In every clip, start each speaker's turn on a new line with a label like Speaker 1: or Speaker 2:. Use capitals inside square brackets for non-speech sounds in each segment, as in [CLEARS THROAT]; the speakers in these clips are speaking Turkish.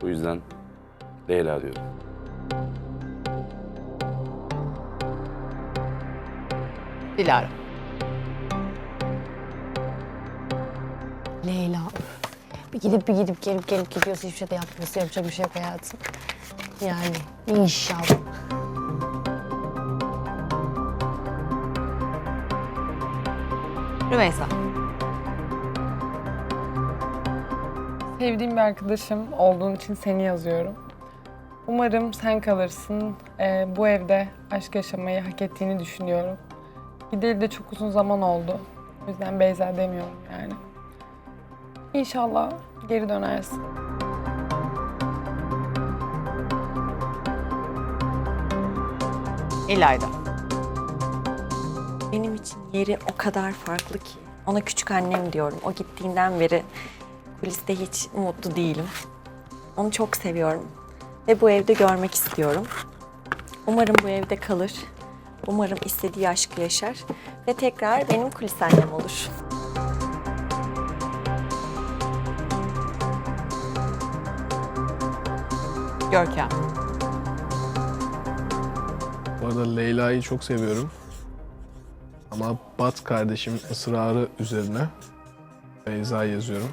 Speaker 1: Bu yüzden Leyla diyorum.
Speaker 2: Dilara.
Speaker 3: Leyla. Bir gidip bir gidip gelip gelip gidiyorsa hiçbir şey de yapmıyorsa yapacak bir şey yok hayatım. Yani inşallah.
Speaker 2: Rümeysa.
Speaker 4: Sevdiğim bir arkadaşım olduğun için seni yazıyorum. Umarım sen kalırsın. Ee, bu evde aşk yaşamayı hak ettiğini düşünüyorum. Gideli de çok uzun zaman oldu. O yüzden Beyza demiyorum yani. İnşallah geri dönersin.
Speaker 2: İlayda.
Speaker 5: Benim için yeri o kadar farklı ki. Ona küçük annem diyorum. O gittiğinden beri kuliste hiç mutlu değilim. Onu çok seviyorum. Ve bu evde görmek istiyorum. Umarım bu evde kalır. Umarım istediği aşkı yaşar. Ve tekrar benim kulis annem olur.
Speaker 2: Görkem.
Speaker 6: Bu arada Leyla'yı çok seviyorum. Ama Bat kardeşim ısrarı üzerine Beyza yazıyorum.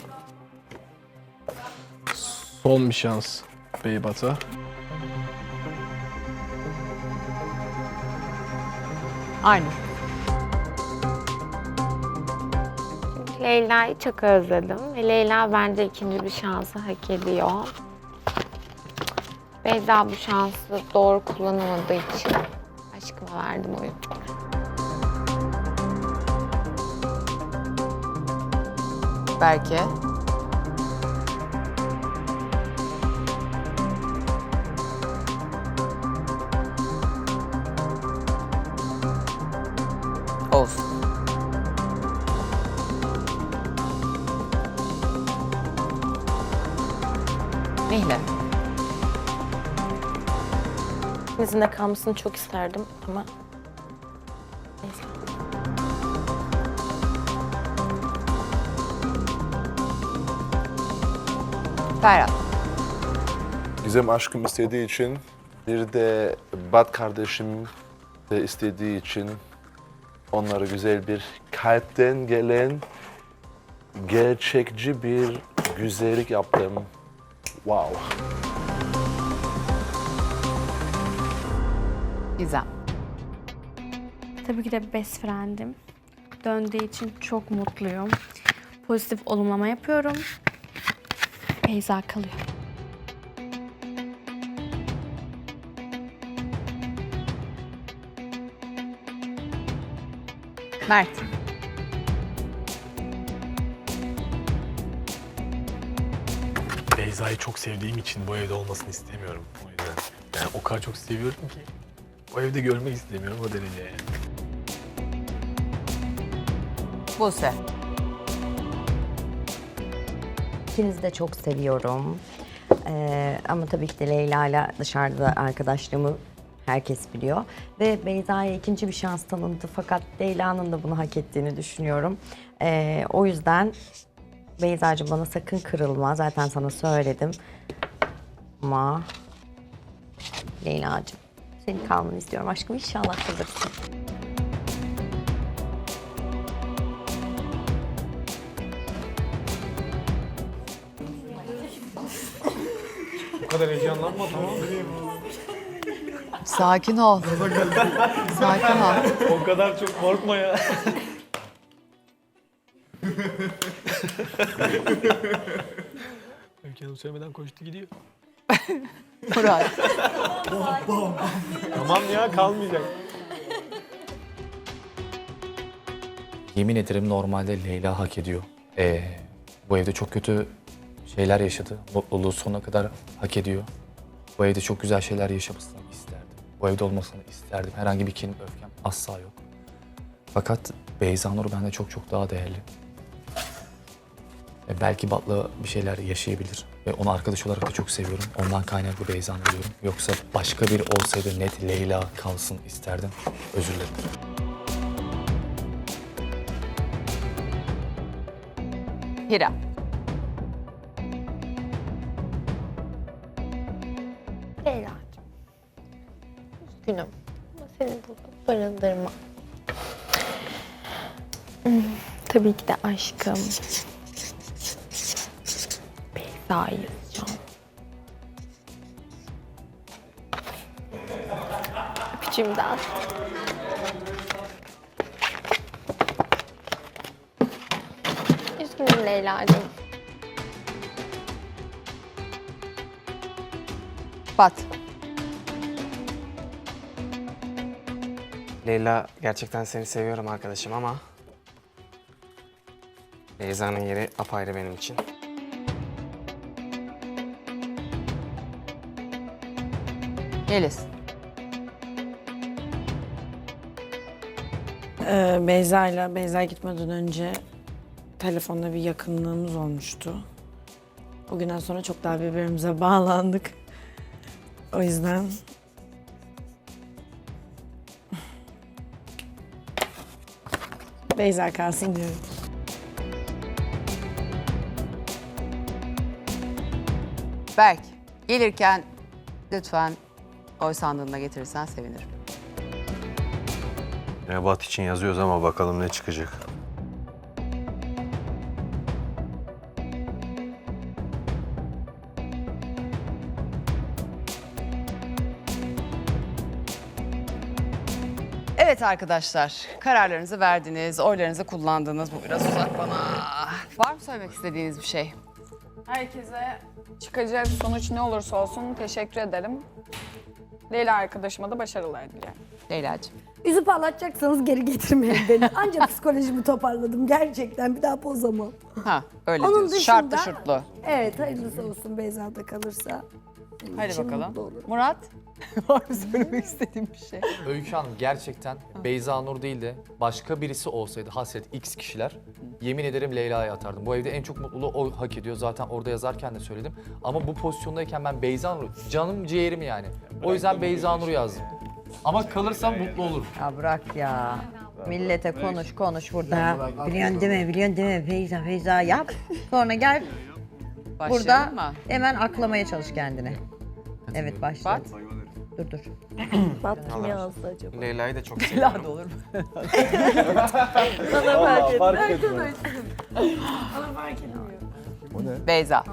Speaker 6: Son bir şans Beybat'a.
Speaker 2: Aynur.
Speaker 7: Leyla'yı çok özledim ve Leyla bence ikinci bir şansı hak ediyor. Beyza bu şansı doğru kullanamadığı için aşkıma verdim oyunu.
Speaker 2: Berke. Nihle.
Speaker 5: İkinizin de kalmasını çok isterdim ama neyse.
Speaker 2: Ferhat.
Speaker 8: Gizem aşkım istediği için bir de Bat kardeşim de istediği için onlara güzel bir kalpten gelen gerçekçi bir güzellik yaptım. Wow.
Speaker 2: Gizem.
Speaker 9: Tabii ki de best friend'im. Döndüğü için çok mutluyum. Pozitif olumlama yapıyorum. Beyza kalıyor.
Speaker 2: Mert.
Speaker 10: Beyza'yı çok sevdiğim için bu evde olmasını istemiyorum. O yüzden. Yani o kadar çok seviyorum ki. O evde görmek istemiyorum o derece yani.
Speaker 2: Buse.
Speaker 11: İkinizi de çok seviyorum. Ee, ama tabii ki de Leyla ile dışarıda arkadaşlığımı herkes biliyor. Ve Beyza'ya ikinci bir şans tanındı. Fakat Leyla'nın da bunu hak ettiğini düşünüyorum. Ee, o yüzden Beyza'cığım bana sakın kırılma. Zaten sana söyledim. Ama Leyla'cığım senin kalmanı istiyorum aşkım. İnşallah kalırsın.
Speaker 2: Sakin ol. [LAUGHS] Sakin ol.
Speaker 10: O kadar çok korkma ya. [LAUGHS] Öykü Hanım söylemeden koştu gidiyor. [LAUGHS]
Speaker 2: Murat.
Speaker 10: Tamam ya kalmayacak.
Speaker 12: Yemin ederim normalde Leyla hak ediyor. Ee, bu evde çok kötü şeyler yaşadı. Mutluluğu sonuna kadar hak ediyor. Bu evde çok güzel şeyler yaşamasını isterdim. Bu evde olmasını isterdim. Herhangi bir kin, öfkem asla yok. Fakat Beyza Nur bende çok çok daha değerli. E, belki Bat'la bir şeyler yaşayabilir. Ve onu arkadaş olarak da çok seviyorum. Ondan kaynaklı Beyza Nur diyorum. Yoksa başka biri olsaydı net Leyla kalsın isterdim. Özür dilerim.
Speaker 2: Hira.
Speaker 7: Leyla'cığım. Üzgünüm. Ama seni burada barındırma. Hmm, Tabii ki de aşkım. Beyza'yı yazacağım. Öpücüğümü de al. Üzgünüm Leyla'cığım.
Speaker 2: Bat.
Speaker 13: Leyla gerçekten seni seviyorum arkadaşım ama Beyza'nın yeri apayrı benim için.
Speaker 2: Yeliz.
Speaker 14: Ee, Beyza ile Beyza gitmeden önce telefonda bir yakınlığımız olmuştu. O günden sonra çok daha birbirimize bağlandık. O yüzden Beyza kalsın diyorum.
Speaker 2: Berk. Gelirken lütfen oy sandığına getirirsen sevinirim.
Speaker 15: Nebat için yazıyoruz ama bakalım ne çıkacak.
Speaker 2: Evet arkadaşlar, kararlarınızı verdiniz, oylarınızı kullandınız. Bu biraz uzak bana. Var mı söylemek istediğiniz bir şey?
Speaker 16: Herkese çıkacak sonuç ne olursa olsun teşekkür ederim. Leyla arkadaşıma da başarılar dilerim.
Speaker 2: Leyla'cığım.
Speaker 3: Üzüp ağlatacaksanız geri getirmeyin beni. Ancak [LAUGHS] psikolojimi toparladım gerçekten. Bir daha pozamam.
Speaker 2: Ha, öyle
Speaker 3: Onun
Speaker 2: diyorsun.
Speaker 3: dışında-
Speaker 2: Şartlı şurtlu.
Speaker 3: Evet hayırlısı olsun Beyza da kalırsa.
Speaker 2: Hadi bakalım.
Speaker 3: mutlu olurum.
Speaker 2: Murat, [LAUGHS] var mı söylemek istediğin bir şey?
Speaker 12: Öykü Hanım gerçekten Beyza Nur değil de başka birisi olsaydı hasret X kişiler yemin ederim Leyla'ya atardım. Bu evde en çok mutluluğu o hak ediyor. Zaten orada yazarken de söyledim. Ama bu pozisyondayken ben Beyza Nur, canım ciğerim yani. O yüzden Beyza Nur yazdım. Ama kalırsam mutlu olurum.
Speaker 11: Ya bırak ya. Millete konuş konuş burada. Biliyorsun değil mi? Biliyorsun değil mi? Feyza Feyza yap. Sonra gel burada
Speaker 2: Başlayalım mı?
Speaker 11: hemen aklamaya çalış kendini. Evet başla. Dur dur. [CLEARS THROAT]
Speaker 5: Bat kim yazdı acaba?
Speaker 13: Leyla'yı da çok
Speaker 2: Leyla
Speaker 13: seviyorum.
Speaker 2: da olur mu? [LAUGHS] [LAUGHS]
Speaker 5: Bana fark etmez.
Speaker 2: Beyza.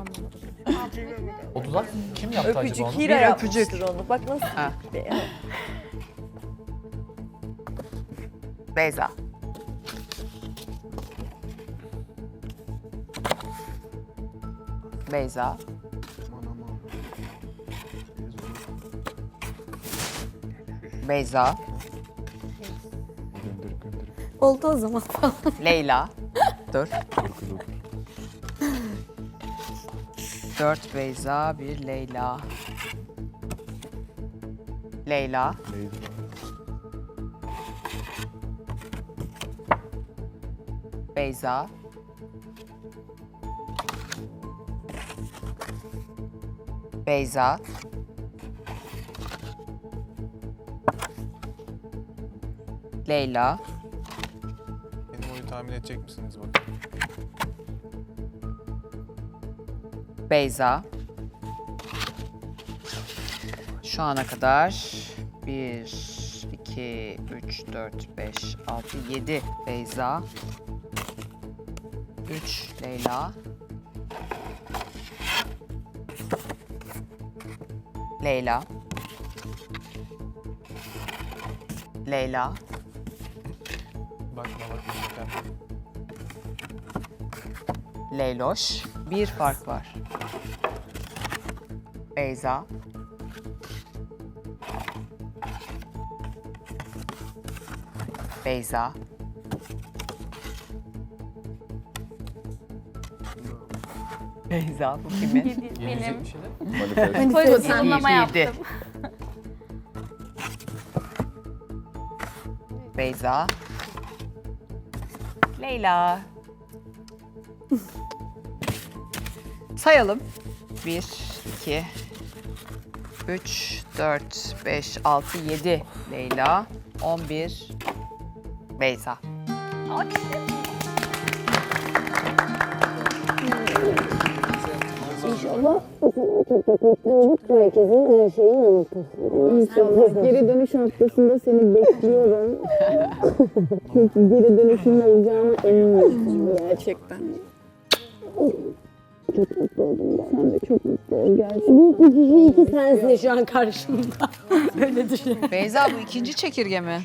Speaker 12: O dudak kim yaptı acaba onu?
Speaker 5: Hira
Speaker 2: Bir
Speaker 5: yapmıştır
Speaker 2: öpücük.
Speaker 5: onu. Bak nasıl
Speaker 2: Ha.
Speaker 5: bir-
Speaker 2: Beyza. Beyza. Beyza.
Speaker 3: Oldu o zaman.
Speaker 2: Leyla. [LAUGHS] Dur. Dört Beyza, bir Leyla. Leyla. Beyza. Beyza. Leyla.
Speaker 6: Benim oyu tahmin edecek misiniz bakın.
Speaker 2: Beyza. Şu ana kadar 1, 2, 3, 4, 5, 6, 7 Beyza. 3 Leyla. Leyla. Leyla.
Speaker 6: Bakma bakma bakma.
Speaker 2: Leyloş. Bir fark var. Beyza. Beyza. Beyza bu [LAUGHS] kimin?
Speaker 7: Benim.
Speaker 2: Pozitif
Speaker 7: yorumlama yaptım.
Speaker 2: Beyza. Leyla. [LAUGHS] Sayalım. 1, 2, 3, 4, 5, 6, 7 Leyla. 11 Beyza.
Speaker 3: İnşallah çok çok mutlu olduk. Herkesin her şeyi anlatır. İnşallah geri dönüş haftasında seni bekliyorum. Çünkü geri dönüşün olacağına eminim. Gerçekten. Çok mutlu oldum ben. Sen de çok mutlu ol gerçekten. Bu iki kişi iki sensin şu an karşımda. Öyle düşün.
Speaker 2: Beyza bu ikinci çekirge mi?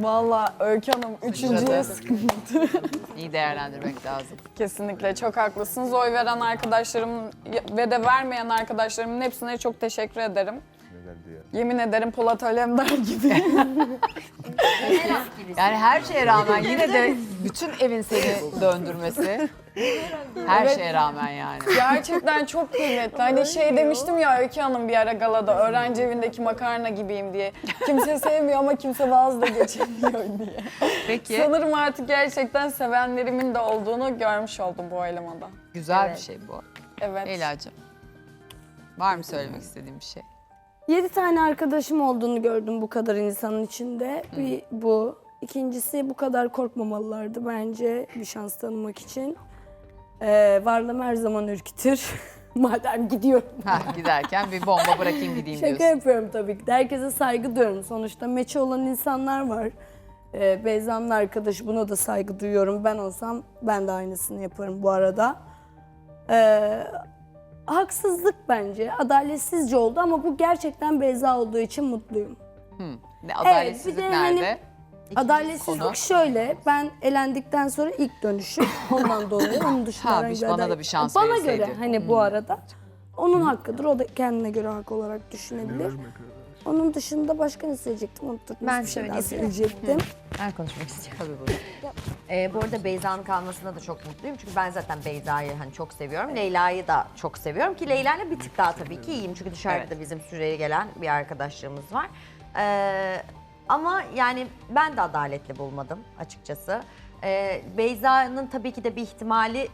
Speaker 16: Vallahi Öykü Hanım üçüncüye sıkıntı.
Speaker 2: İyi değerlendirmek lazım.
Speaker 16: Kesinlikle çok haklısınız. Oy veren arkadaşlarım ve de vermeyen arkadaşlarımın hepsine çok teşekkür ederim. Yemin ederim Polat Alemdar gibi. [LAUGHS]
Speaker 2: Yani her şeye rağmen yine de bütün evin seni döndürmesi. Her
Speaker 16: Evet.
Speaker 2: şeye rağmen yani.
Speaker 16: Gerçekten çok kıymetli. Hani şey demiştim ya Öykü Hanım bir ara galada öğrenci evindeki makarna gibiyim diye. Kimse sevmiyor ama kimse vaz da geçemiyor diye.
Speaker 2: Peki.
Speaker 16: Sanırım artık gerçekten sevenlerimin de olduğunu görmüş oldum bu oylamada.
Speaker 2: Güzel
Speaker 16: Evet.
Speaker 2: bir şey bu.
Speaker 16: Evet.
Speaker 2: Leyla'cığım. Var mı söylemek istediğin bir şey?
Speaker 3: Yedi tane arkadaşım olduğunu gördüm bu kadar insanın içinde. Bir bu. İkincisi bu kadar korkmamalılardı bence bir şans tanımak için. Ee, varlığım her zaman ürkütür. [LAUGHS] Madem gidiyorum.
Speaker 2: Ha, giderken bir bomba bırakayım gideyim
Speaker 3: Şaka
Speaker 2: diyorsun.
Speaker 3: yapıyorum tabii ki. de. Herkese saygı duyuyorum. Sonuçta meçe olan insanlar var. Ee, Beyza'nın arkadaşı buna da saygı duyuyorum. Ben olsam ben de aynısını yaparım bu arada. Ee, haksızlık bence. Adaletsizce oldu ama bu gerçekten Beyza olduğu için mutluyum.
Speaker 2: Hı. Ne, adaletsizlik
Speaker 3: bir de
Speaker 2: nerede?
Speaker 3: Adaletsizlik
Speaker 2: konu.
Speaker 3: şöyle, ben elendikten sonra ilk dönüşüm [LAUGHS] ondan dolayı onun dışında
Speaker 2: Ha, biz- bana
Speaker 3: aday-
Speaker 2: da bir şans
Speaker 3: Bana
Speaker 2: verilseydi.
Speaker 3: göre hani bu arada. Onun hakkıdır, o da kendine göre hak olarak düşünebilir. Onun dışında başka ne söyleyecektim unuttum.
Speaker 11: Ben
Speaker 3: Bir şey daha
Speaker 11: söyleyeyim.
Speaker 3: söyleyecektim.
Speaker 11: Ben konuşmak istiyorum.
Speaker 2: Tabii buyurun.
Speaker 11: Ee, bu arada Beyza'nın kalmasına da çok mutluyum. Çünkü ben zaten Beyza'yı hani çok seviyorum. Leyla'yı da çok seviyorum ki Leyla'yla bir tık daha tabii ki iyiyim. Çünkü dışarıda
Speaker 2: Evet.
Speaker 11: da bizim süreye gelen bir arkadaşlığımız var. Ee, ama yani ben de adaletli bulmadım açıkçası. Ee, Beyza'nın tabii ki de bir ihtimali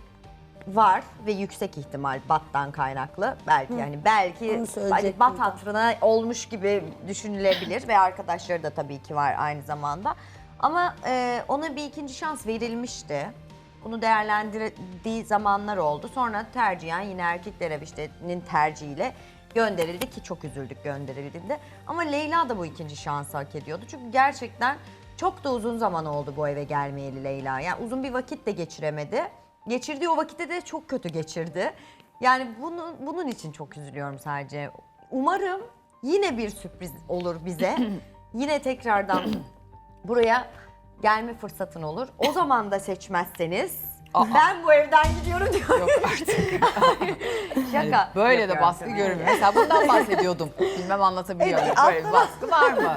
Speaker 11: var ve yüksek ihtimal Bat'tan kaynaklı. Belki yani belki
Speaker 3: Onu
Speaker 11: hani
Speaker 3: söyleyecektim
Speaker 11: Bat hatırına olmuş gibi düşünülebilir ve arkadaşları da tabii ki var aynı zamanda. Ama e, ona bir ikinci şans verilmişti. Bunu değerlendirdiği zamanlar oldu. Sonra tercihen yine erkeklere işte'nin tercihiyle gönderildi ki çok üzüldük gönderildiğinde. Ama Leyla da bu ikinci şansı hak ediyordu. Çünkü gerçekten çok da uzun zaman oldu bu eve gelmeyeli Leyla. Yani uzun bir vakit de geçiremedi. Geçirdiği o vakitte de çok kötü geçirdi. Yani bunu, bunun için çok üzülüyorum sadece. Umarım yine bir sürpriz olur bize. [CLEARS THROAT] yine tekrardan buraya gelme fırsatın olur. O zaman da seçmezseniz ben bu evden gidiyorum diyorum.
Speaker 2: Yok artık. [LAUGHS]
Speaker 11: Şaka.
Speaker 2: Böyle de
Speaker 11: yapıyorum
Speaker 2: baskı
Speaker 11: tabii.
Speaker 2: görünmüyor. Mesela bundan bahsediyordum. Bilmem anlatabiliyor muyum?
Speaker 11: Evet,
Speaker 2: Böyle bir baskı var mı?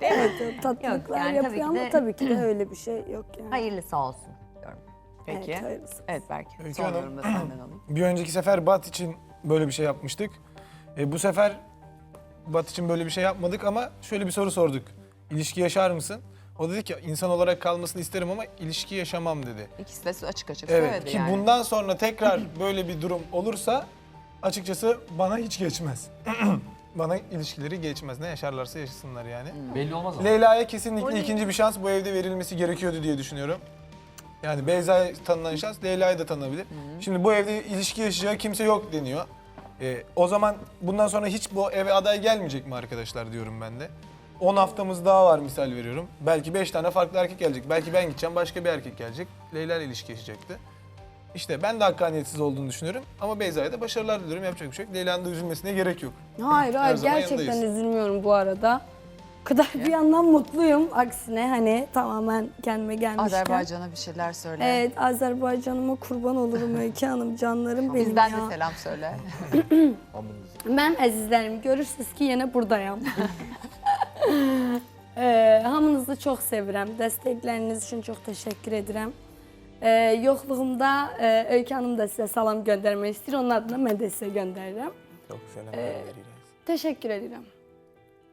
Speaker 3: Evet, tatlılıklar
Speaker 11: yani tabii
Speaker 3: yapıyor
Speaker 11: ki
Speaker 3: ama
Speaker 11: de-
Speaker 3: tabii ki de öyle bir şey yok yani.
Speaker 11: Hayırlısı olsun diyorum.
Speaker 2: Peki.
Speaker 3: Evet, hayırlısı.
Speaker 2: Evet belki.
Speaker 6: Öykü
Speaker 2: Son
Speaker 6: Hanım.
Speaker 2: yorumu da [CLEARS THROAT] senden alayım.
Speaker 6: Bir önceki sefer Bat için böyle bir şey yapmıştık. E, bu sefer Bat için böyle bir şey yapmadık ama şöyle bir soru sorduk. İlişki yaşar mısın? O dedi ki insan olarak kalmasını isterim ama ilişki yaşamam dedi.
Speaker 2: İkisi de açık açık
Speaker 6: Evet
Speaker 2: söyledi
Speaker 6: ki
Speaker 2: yani.
Speaker 6: bundan sonra tekrar [CLEARS THROAT] böyle bir durum olursa açıkçası bana hiç geçmez. [CLEARS THROAT] bana ilişkileri geçmez. Ne yaşarlarsa yaşasınlar yani.
Speaker 12: Belli olmaz ama.
Speaker 6: Leyla'ya kesinlikle ikinci bir şans bu evde verilmesi gerekiyordu diye düşünüyorum. Yani Beyza'ya tanınan şans Leyla'ya da tanınabilir. Şimdi bu evde ilişki yaşayacağı kimse yok deniyor. Ee, o zaman bundan sonra hiç bu eve aday gelmeyecek mi arkadaşlar diyorum ben de. 10 haftamız daha var misal veriyorum. Belki 5 tane farklı erkek gelecek. Belki ben gideceğim başka bir erkek gelecek. Leyla ile ilişki yaşayacaktı. İşte ben de hakkaniyetsiz olduğunu düşünüyorum. Ama Beyza'ya da başarılar diliyorum. Yapacak bir şey yok. Leyla'nın da üzülmesine gerek yok.
Speaker 3: Hayır
Speaker 6: Her
Speaker 3: hayır
Speaker 6: zaman
Speaker 3: gerçekten
Speaker 6: yanındayız.
Speaker 3: üzülmüyorum bu arada. O kadar bir yandan mutluyum. Aksine hani tamamen kendime gelmişken.
Speaker 2: Azerbaycan'a bir şeyler söyle.
Speaker 3: Evet Azerbaycan'ıma kurban olurum Öykü Hanım canlarım benim
Speaker 2: Bizden
Speaker 3: ya.
Speaker 2: de selam söyle. [CLEARS THROAT]
Speaker 3: Ben azizlerim görürsünüz ki yine buradayım. [LAUGHS] ee, hamınızı çok sevirəm. Dəstəkləriniz üçün çox təşəkkür edirəm. Ee, yoxluğumda e, Öykü Hanım da sizə salam göndərmək istəyir. Onun adına mən də sizə göndərirəm.
Speaker 6: Çok selam.
Speaker 3: Təşəkkür edirəm.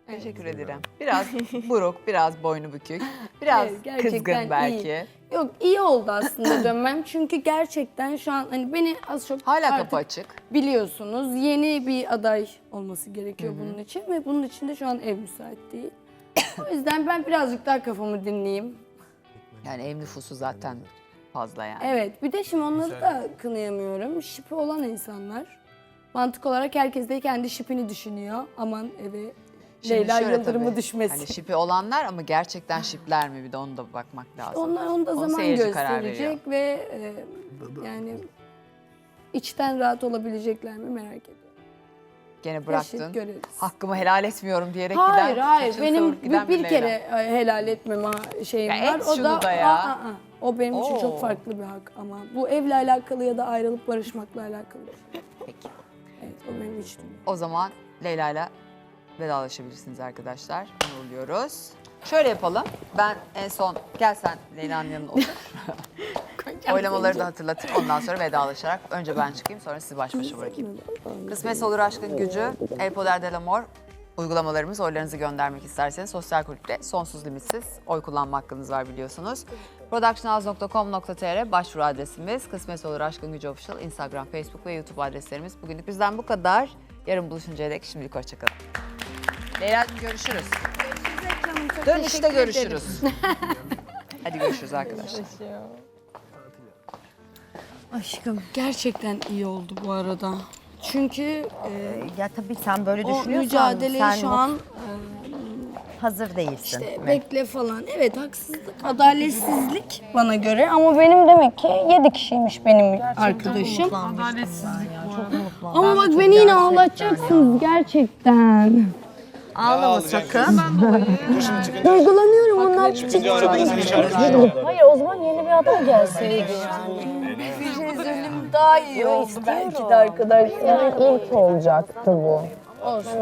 Speaker 2: Teşekkür ederim. Biraz buruk, biraz boynu bükük, [LAUGHS] biraz
Speaker 3: Evet,
Speaker 2: kızgın belki.
Speaker 3: iyi. Yok iyi oldu aslında [COUGHS] dönmem. Çünkü gerçekten şu an hani beni az çok
Speaker 2: Hala
Speaker 3: artık
Speaker 2: kapı açık.
Speaker 3: biliyorsunuz. Yeni bir aday olması gerekiyor bunun için ve bunun için de şu an ev müsait değil. [COUGHS] o yüzden ben birazcık daha kafamı dinleyeyim.
Speaker 2: Yani ev nüfusu zaten fazla yani.
Speaker 3: Evet bir de şimdi onları da kınayamıyorum. Şipi olan insanlar. mantık olarak herkes de kendi şipini düşünüyor. Aman eve
Speaker 2: Şimdi
Speaker 3: Leyla
Speaker 2: şöyle
Speaker 3: Yıldırım'ı
Speaker 2: tabii,
Speaker 3: düşmesin.
Speaker 2: Hani şipi olanlar ama gerçekten şipler mi bir de onu da bakmak lazım.
Speaker 3: Onlar onu da
Speaker 2: Onu
Speaker 3: zaman gösterecek ve e, yani içten rahat olabilecekler mi merak ediyorum.
Speaker 2: Gene bıraktın. Hakkımı helal etmiyorum diyerek
Speaker 3: Hayır
Speaker 2: giden.
Speaker 3: hayır
Speaker 2: saçını
Speaker 3: benim
Speaker 2: giden
Speaker 3: bir, bir kere e, helal etmeme şeyim
Speaker 2: Ya
Speaker 3: var. o da
Speaker 2: da ya.
Speaker 3: Aa, aa, o benim için
Speaker 2: Oo.
Speaker 3: çok farklı bir hak ama bu evle alakalı ya da ayrılıp barışmakla alakalı.
Speaker 2: Peki.
Speaker 3: Evet o benim için.
Speaker 2: O zaman Leyla ile vedalaşabilirsiniz arkadaşlar. Uğurluyoruz. Şöyle yapalım. Ben en son gel sen Leyla'nın yanına otur. Oylamaları da hatırlatayım. Ondan sonra vedalaşarak önce ben çıkayım sonra sizi baş başa bırakayım. Kısmet olur aşkın gücü. El Poder del Amor uygulamalarımız oylarınızı göndermek isterseniz sosyal kulüpte sonsuz limitsiz oy kullanma hakkınız var biliyorsunuz. productionhouse.com.tr başvuru adresimiz. Kısmet olur aşkın gücü official Instagram, Facebook ve YouTube adreslerimiz. Bugünlük bizden bu kadar. Yarın buluşuncaya dek şimdilik hoşçakalın. Leyla'cığım görüşürüz. Dönüşte görüşürüz. [LAUGHS] Hadi görüşürüz arkadaşlar.
Speaker 3: Aşkım gerçekten iyi oldu bu arada. Çünkü e,
Speaker 11: Ya tabii sen böyle
Speaker 3: o
Speaker 11: düşünüyorsan
Speaker 3: mücadeleyi
Speaker 11: sen
Speaker 3: şu an
Speaker 11: hazır değilsin.
Speaker 3: işte
Speaker 11: mi?
Speaker 3: bekle falan. Evet haksızlık, adaletsizlik bana göre ama benim demek ki 7 kişiymiş benim arkadaşım.
Speaker 11: Çok mutlu.
Speaker 3: Ama bak beni yine ağlatacaksınız gerçekten.
Speaker 11: Ağlama sakın.
Speaker 3: Duygulanıyorum onlar
Speaker 6: çarpıştırıyor.
Speaker 3: Hayır o zaman yeni bir adam gelseydi yani. Üzüldüm daha iyi oldu belki de arkadaşlar.
Speaker 7: ilk olacaktı bu.
Speaker 3: Olsun.